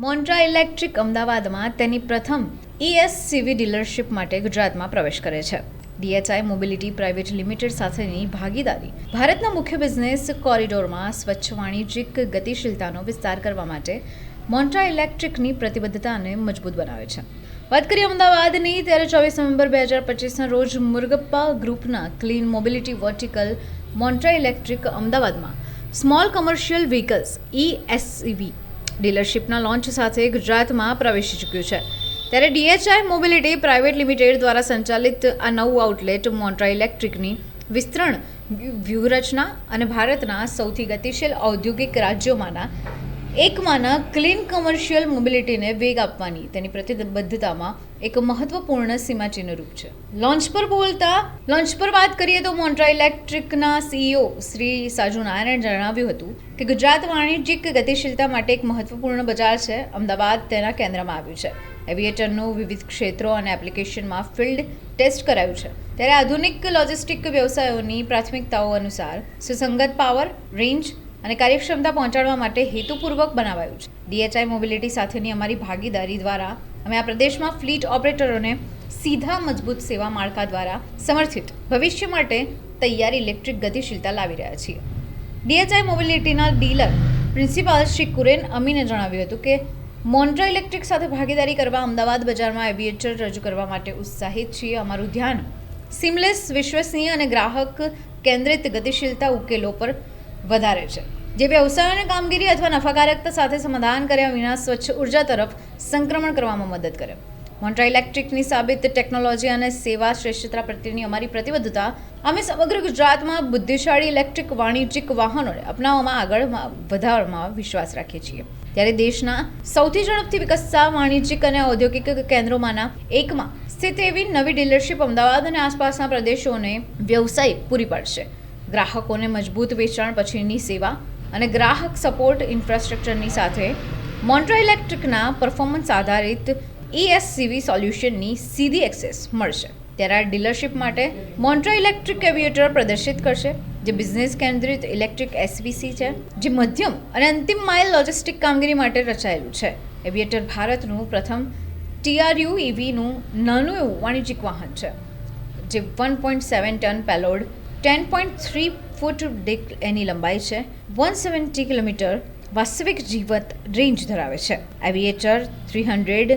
Montra electric અમદાવાદમાં તેની પ્રથમ ઈએસસીવી ડીલરશિપ માટે ગુજરાતમાં પ્રવેશ કરે છે. ડીએચઆઈ મોબિલિટી પ્રાઇવેટ લિમિટેડ સાથેની ભાગીદારી ભારતના મુખ્ય બિઝનેસ કોરિડોરમાં સ્વચ્છ વાણિજ્યિક ગતિશીલતાનો વિસ્તાર કરવા માટે મોન્ટ્રા ઇલેક્ટ્રિકની પ્રતિબદ્ધતાને મજબૂત બનાવે છે. વાત કરીએ અમદાવાદની, ત્યારે ચોવીસ નવેમ્બર બે હજાર પચીસના રોજ મુરગપ્પા ગ્રુપના clean mobility vertical Montra electric અમદાવાદમાં સ્મોલ કમર્શિયલ વ્હીકલ્સ ઈએસસીવી ડીલરશિપના લોન્ચ સાથે ગુજરાતમાં પ્રવેશી ચૂક્યું છે. ત્યારે ડીએચઆઈ મોબિલિટી પ્રાઇવેટ લિમિટેડ દ્વારા સંચાલિત આ નવું આઉટલેટ મોન્ટ્રા ઇલેક્ટ્રિકની વિસ્તરણ વ્યૂહરચના અને ભારતના સૌથી ગતિશીલ ઔદ્યોગિક રાજ્યોમાંના એકમાંના ક્લીન કમર્શિયલ મોબિલિટીને વેગ આપવાની તેની પ્રતિબદ્ધતામાં એક મહત્વપૂર્ણ સીમાચિહ્નરૂપ છે. લોન્ચ પર બોલતા, લોન્ચ પર વાત કરીએ તો મોન્ટ્રા ઇલેક્ટ્રિકના સીઈઓ શ્રી સાજુ નારાયણે જણાવ્યું હતું કે ગુજરાત વાણિજ્યિક ગતિશીલતા માટે એક મહત્વપૂર્ણ બજાર છે. અમદાવાદ તેના કેન્દ્રમાં આવ્યું છે. એવિએટરનું વિવિધ ક્ષેત્રો અને એપ્લિકેશનમાં ફિલ્ડ ટેસ્ટ કરાયું છે. ત્યારે આધુનિક લોજિસ્ટિક વ્યવસાયોની પ્રાથમિકતાઓ અનુસાર સુસંગત પાવર, રેન્જ અને કાર્યક્ષમતા પહોંચાડવા માટે હેતુપૂર્વક બનાવાયું છે. ડીએચઆઈ મોબિલિટી સાથેની અમારી ભાગીદારી દ્વારા અમે આ પ્રદેશમાં ફ્લીટ ઓપરેટરોને સીધા મજબૂત સેવા માળખા દ્વારા સમર્થિત ભવિષ્ય માટે તૈયાર ઇલેક્ટ્રિક ગતિશીલતા લાવી રહ્યા છીએ. ડીએચઆઈ મોબિલિટીના ડીલર પ્રિન્સિપાલ શ્રી કુરેન અમીને જણાવ્યું હતું કે, મોન્ટ્રા ઇલેક્ટ્રિક સાથે ભાગીદારી કરવા અમદાવાદ બજારમાં એવિએટર રજૂ કરવા માટે ઉત્સાહિત છીએ. અમારું ધ્યાન સિમલેસ વિશ્વસનીય અને ગ્રાહક કેન્દ્રિત ગતિશીલતા ઉકેલો પર વધારે છે. જે વ્યવસાયોને કામગીરી અથવા નફાકારકતા સાથે સમાધાન કર્યા વિના સ્વચ્છ ઊર્જા તરફ સંક્રમણ કરવામાં મદદ કરે. મોન્ટ્રા ઇલેક્ટ્રિકની સાબિત ટેકનોલોજી અને સેવા શ્રેષ્ઠતા પ્રત્યેની અમારી પ્રતિબદ્ધતા અમે સમગ્ર ગુજરાતમાં બુદ્ધિશાળી ઇલેક્ટ્રિક વાણિજ્યિક વાહનોને અપનાવવામાં આગળ વધારવામાં વિશ્વાસ રાખીએ છીએ. ત્યારે દેશના સૌથી ઝડપથી વિકસતા વાણિજ્યિક અને ઔદ્યોગિક કેન્દ્રોમાંના એકમાં સ્થિત એવી નવી ડીલરશિપ અમદાવાદ અને આસપાસના પ્રદેશોને વ્યવસાય પૂરી પાડશે. ગ્રાહકોને મજબૂત વેચાણ પછીની સેવા અને ગ્રાહક સપોર્ટ ઇન્ફ્રાસ્ટ્રક્ચરની સાથે મોન્ટ્રા ઇલેક્ટ્રિકના પરફોર્મન્સ આધારિત ઈએસસીવી સોલ્યુશનની સીધી એક્સેસ મળશે. ત્યારે આ ડીલરશિપ માટે મોન્ટ્રા ઇલેક્ટ્રિક એવિએટર પ્રદર્શિત કરશે, જે બિઝનેસ કેન્દ્રિત ઇલેક્ટ્રિક એસવીસી છે, જે મધ્યમ અને અંતિમ માઇલ લોજિસ્ટિક કામગીરી માટે રચાયેલું છે. એવિએટર ભારતનું પ્રથમ ટીઆરયુ ઇવીનું નાનું એવું વાણિજ્યિક વાહન છે, જે one point seven ton payload ten point three foot deck એની લંબાઈ છે. વન સેવન્ટી કિલોમીટર વાસ્તવિક જીવત રેન્જ ધરાવે છે. એવિએટર થ્રી હંડ્રેડ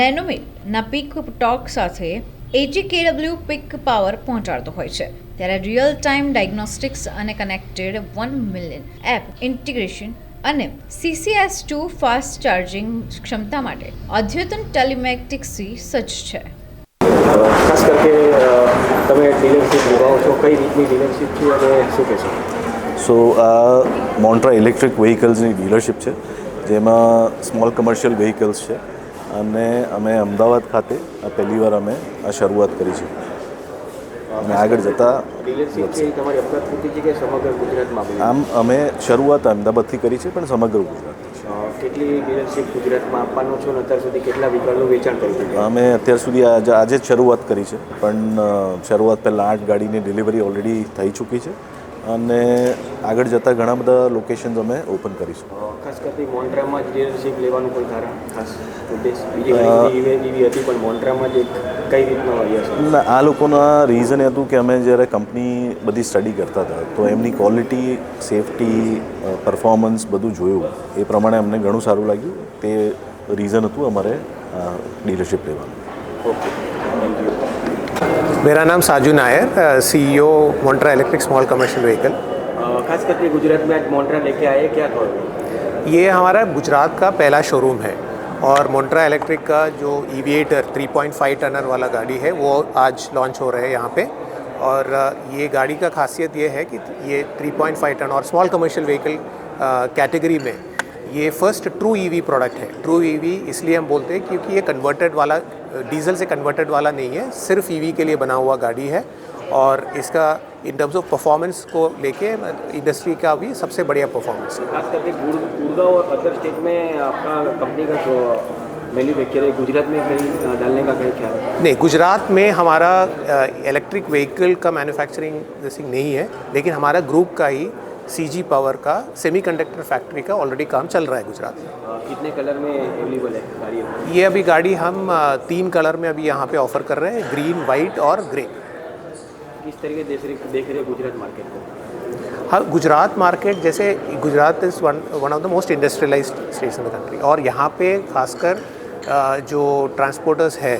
નેનોમીટના પીક ટોક સાથે એજી કેડબલ્યુ પીક પાવર પહોંચાડતો હોય છે. ત્યારે રિયલ ટાઈમ ડાયગ્નોસ્ટિક્સ અને connected one million app integration અને સીસીએસ ટુ ફાસ્ટ ચાર્જિંગ ક્ષમતા માટે અદ્યતન ટેલિમેટિક્સથી સજ્જ છે. અ, તમે ડીલરશીપ નિભાવો છો કઈ રીતની ડીલરશીપ છે અને શું કહેશો સો આ મોન્ટ્રા ઇલેક્ટ્રિક વ્હીકલ્સની ડીલરશિપ છે જેમાં સ્મોલ કમર્શિયલ વ્હીકલ્સ છે. અને અમે અમદાવાદ ખાતે આ પહેલી વાર અમે આ શરૂઆત કરી છે. અને આગળ જતાં કે? આમ અમે શરૂઆત અમદાવાદથી કરી છે પણ સમગ્ર અ, કેટલી ડીલરશીપ ગુજરાતમાં આપવાનો છો અને અત્યાર સુધી કેટલા વ્હીકલનું વેચાણ કરી ચૂક્યા અમે અત્યાર સુધી આજે જ શરૂઆત કરી છે, પણ શરૂઆત પહેલાં આઠ ગાડીની ડિલિવરી ઓલરેડી થઈ ચૂકી છે. અને આગળ જતાં ઘણા બધા લોકેશન્સ અમે ઓપન કરીશું. ખાસ કરતી મોન્ટ્રામાં જ ડીલરશીપ લેવાનું કોઈ કારણ ખાસ ઉદ્દેશ બીજી એવી હતી પણ મોન્ટ્રામાં જ એક કઈ રીતનો ના આ લોકોના રીઝન હતું કે અમે જ્યારે કંપની બધી સ્ટડી કરતા હતા તો એમની ક્વોલિટી સેફટી પરફોર્મન્સ બધું જોયું. એ પ્રમાણે અમને ઘણું સારું લાગ્યું. તે રીઝન હતું અમારે ડીલરશિપ લેવાનું. ઓકે. मेरा नाम Saju Nair CEO Montra electric small commercial vehicle खास करके गुजरात में आज मोन्ट्रा लेके आए क्या कहोगे ये हमारा गुजरात का पहला शोरूम है और मोन्ट्रा इलेक्ट्रिक का जो ईवीएटर 3.5 टनर वाला गाड़ी है वो आज लॉन्च हो रहे हैं यहाँ पे। और ये गाड़ी का खासियत ये है कि ये 3.5 टन और स्मॉल कमर्शियल व्हीकल कैटेगरी में ये फ़र्स्ट ट्रू ईवी प्रोडक्ट है। ट्रू ईवी इसलिए हम बोलते हैं क्योंकि ये कन्वर्टेड वाला डीजल से कन्वर्टेड वाला नहीं है सिर्फ़ ईवी के लिए बना हुआ गाड़ी है और इसका इन टर्म्स ऑफ़ परफॉर्मेंस को लेके इंडस्ट्री का भी सबसे बढ़िया परफॉर्मेंस है। खास करके गुड़गांव और अदर स्टेट में आपका कंपनी का जो मैन्युफैक्चर है गुजरात में कहीं डालने का कहीं ख्याल है? नहीं गुजरात में हमारा इलेक्ट्रिक व्हीकल का मैन्युफैक्चरिंग जैसी नहीं है लेकिन हमारा ग्रुप का ही सीजी पावर का सेमीकंडक्टर फैक्ट्री का ऑलरेडी काम चल रहा है गुजरात में। कितने कलर में अवेलेबल है गाड़ी ये अभी गाड़ी हम तीन कलर में अभी यहाँ पे ऑफ़र कर रहे हैं ग्रीन वाइट और ग्रे किस तरीके देख रहे गुजरात मार्केट को? हाँ गुजरात मार्केट जैसे Gujarat is one one of the most industrialised states in the country और यहाँ पे खासकर जो ट्रांसपोर्टर्स है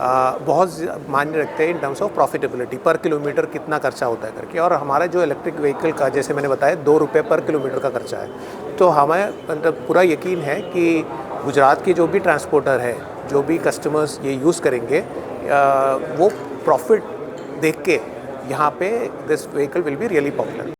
बहुत मान्य रखते हैं in terms of profitability per kilometre कितना खर्चा होता है करके। और हमारा जो इलेक्ट्रिक व्हीकल का, जैसे मैंने बताया, दो रुपये पर किलोमीटर का खर्चा है। तो हमें मतलब पूरा यकीन है कि गुजरात के जो भी ट्रांसपोर्टर है, जो भी कस्टमर्स ये यूज़ करेंगे वो प्रॉफिट देख के यहाँ पे this vehicle will be really popular